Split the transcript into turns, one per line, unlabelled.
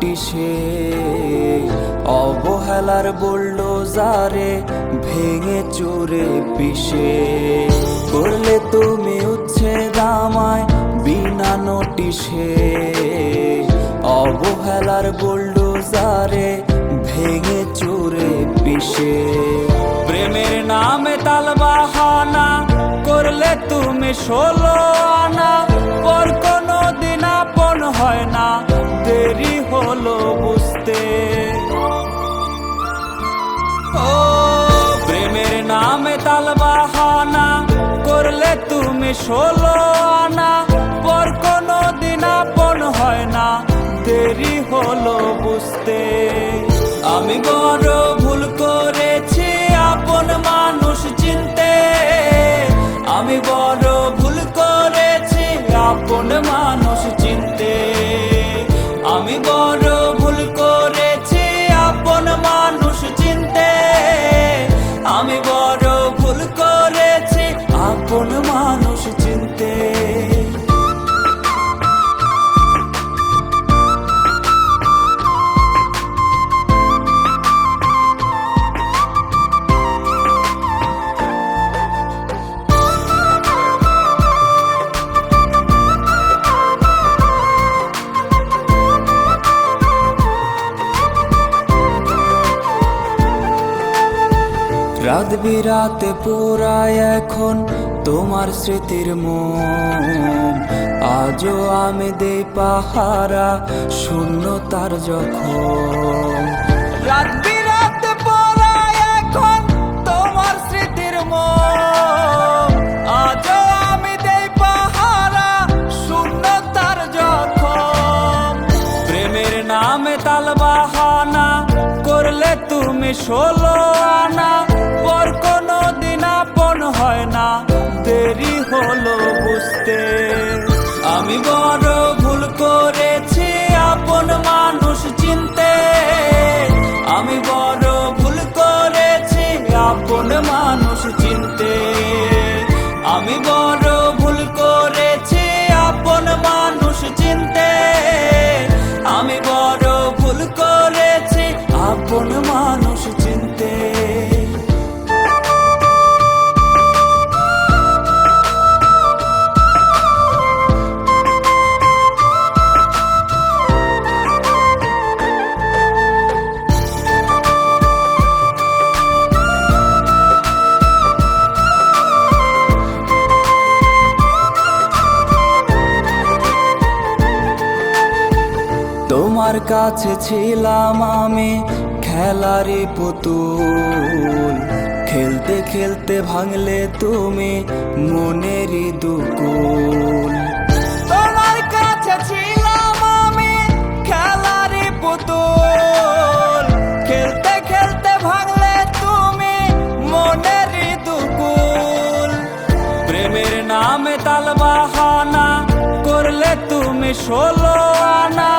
কিসে অবহেলার বলল যারে ভেঙে চুরে পিষে। করলে তুমি উচ্ছেদ আমায় বিনা নোটিশে। অবহেলার বলল যারে ভেঙে চুরে পিষে। প্রেমের নামে তাল বাহানা করলে তুমি ষোলো আনা। পর কোনো আপন হয় না, দেরি হলো বুঝতে। ও, প্রেমের নামে তাল বাহানা করলে তুমি ষোলো আনা। পর কোনো দিন আপন হয় না, দেরি হলো বুঝতে। আমি বড় রাত বিরাতে পোড়ায় এখন তোমার স্মৃতির মন। আজও আমি দেই পাহারা শূন্য তার যখন রাত বিরাতে পোড়ায় এখন তোমার স্মৃতির মন। আজও আমি দেই পাহারা শূন্য তার যখন প্রেমের নামে তাল বাহানা করলে তুমি ষোলো আনা। চিনতে। আমি বড় ভুল করেছি আপন মানুষ চিনতে। আমি বড় ভুল করেছি আপন মানুষ তোমার কাছে ছিলাম আমি খেলারে পুতুল। খেলতে খেলতে ভাঙলে তুমি মনেরই দুকুল। তোমার কাছে ছিলাম আমি খেলারে পুতুল। খেলতে খেলতে ভাঙলে তুমি মনেরই দুকুল। প্রেমের নামে তাল বাহানা করলে তুমি ষোলো আনা।